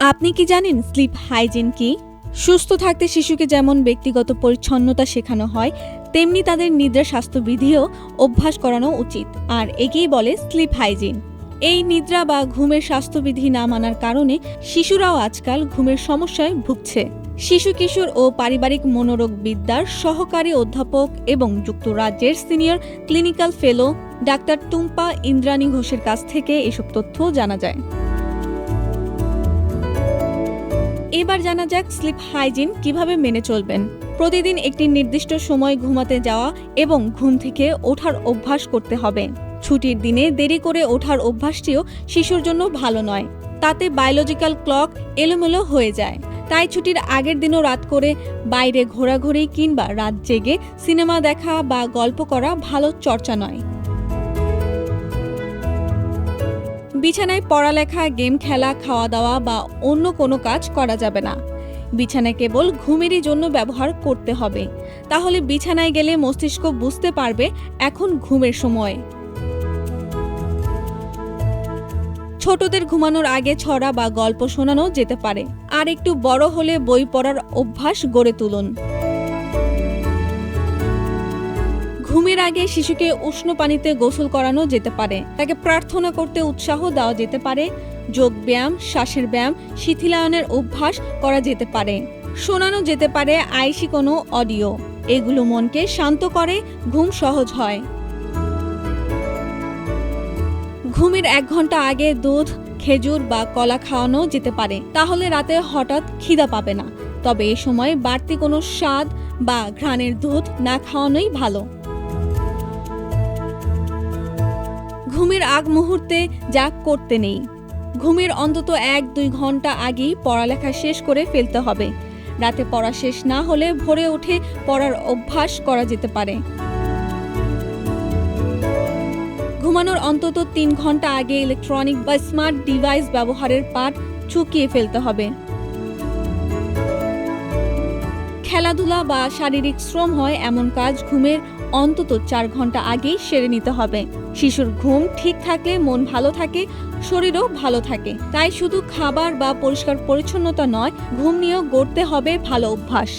আপনি কি জানেন স্লিপ হাইজিন কি? সুস্থ থাকতে শিশুকে যেমন ব্যক্তিগত পরিচ্ছন্নতা শেখানো হয়, তেমনি তাদের নিদ্রা স্বাস্থ্যবিধিও অভ্যাস করানো উচিত। আর একেই বলে স্লিপ হাইজিন এই নিদ্রা বা ঘুমের স্বাস্থ্যবিধি না মানার কারণে শিশুরাও আজকাল ঘুমের সমস্যায় ভুগছে। শিশু কিশোর ও পারিবারিক মনোরোগ বিদ্যার সহকারী অধ্যাপক এবং যুক্তরাজ্যের senior clinical fellow doctor Tumpa Indrani ঘোষের কাছ থেকে এসব তথ্য জানা যায়। এবার জানা যাক স্লিপ হাইজিন কীভাবে মেনে চলবেন। প্রতিদিন একটি নির্দিষ্ট সময় ঘুমাতে যাওয়া এবং ঘুম থেকে ওঠার অভ্যাস করতে হবে। ছুটির দিনে দেরি করে ওঠার অভ্যাসটিও শিশুর জন্য ভালো নয়। তাতে বায়োলজিক্যাল ক্লক এলোমেলো হয়ে যায়। তাই ছুটির আগের দিনও রাত করে বাইরে ঘোরাঘুরি কিংবা রাত জেগে সিনেমা দেখা বা গল্প করা ভালো চর্চা নয়। বিছানায় পড়ালেখা, গেম খেলা খাওয়া দাওয়া বা অন্য কোনো কাজ করা যাবে না। বিছানা কেবল ঘুমেরই জন্য ব্যবহার করতে হবে। তাহলে বিছানায় গেলে মস্তিষ্ক বুঝতে পারবে এখন ঘুমের সময়। ছোটদের ঘুমানোর আগে ছড়া বা গল্প শোনানো যেতে পারে। আর একটু বড় হলে বই পড়ার অভ্যাস গড়ে তুলুন। ঘুমের আগে শিশুকে উষ্ণ পানিতে গোসল করানো যেতে পারে। তাকে প্রার্থনা করতে উৎসাহ দেওয়া যেতে পারে। যোগ ব্যায়াম, শ্বাসের ব্যায়াম, শিথিলায়নের অভ্যাস করা যেতে পারে। শোনানো যেতে পারে আইসি কোনো অডিও। এগুলো মনকে শান্ত করে, ঘুম সহজ হয়। ঘুমের এক ঘণ্টা আগে দুধ, খেজুর বা কলা খাওয়ানো যেতে পারে। তাহলে রাতে হঠাৎ খিদা পাবে না। তবে এ সময় বাড়তি কোনো স্বাদ বা ঘ্রাণের দুধ না খাওয়ানোই ভালো। ঘুমের আগ মুহূর্তে যা করতে নেই। ঘুমের অন্তত এক, দুই ঘণ্টা আগেই পড়ালেখা শেষ করে ফেলতে হবে। রাতে পড়া শেষ না হলে ভোরে উঠে পড়ার অভ্যাস করা যেতে পারে। ঘুমানোর অন্তত তিন ঘণ্টা আগে ইলেকট্রনিক বা স্মার্ট ডিভাইস ব্যবহারের পাঠ চুকিয়ে ফেলতে হবে। খেলাধুলা বা শারীরিক শ্রম হয় এমন কাজ ঘুমের অন্তত চার ঘণ্টা আগেই সেরে নিতে হবে। শিশুর ঘুম ঠিক থাকলে মন ভালো থাকে, শরীরও ভালো থাকে। তাই শুধু খাবার বা পরিষ্কার পরিচ্ছন্নতা নয়, ঘুম নিয়েও গড়তে হবে ভালো অভ্যাস।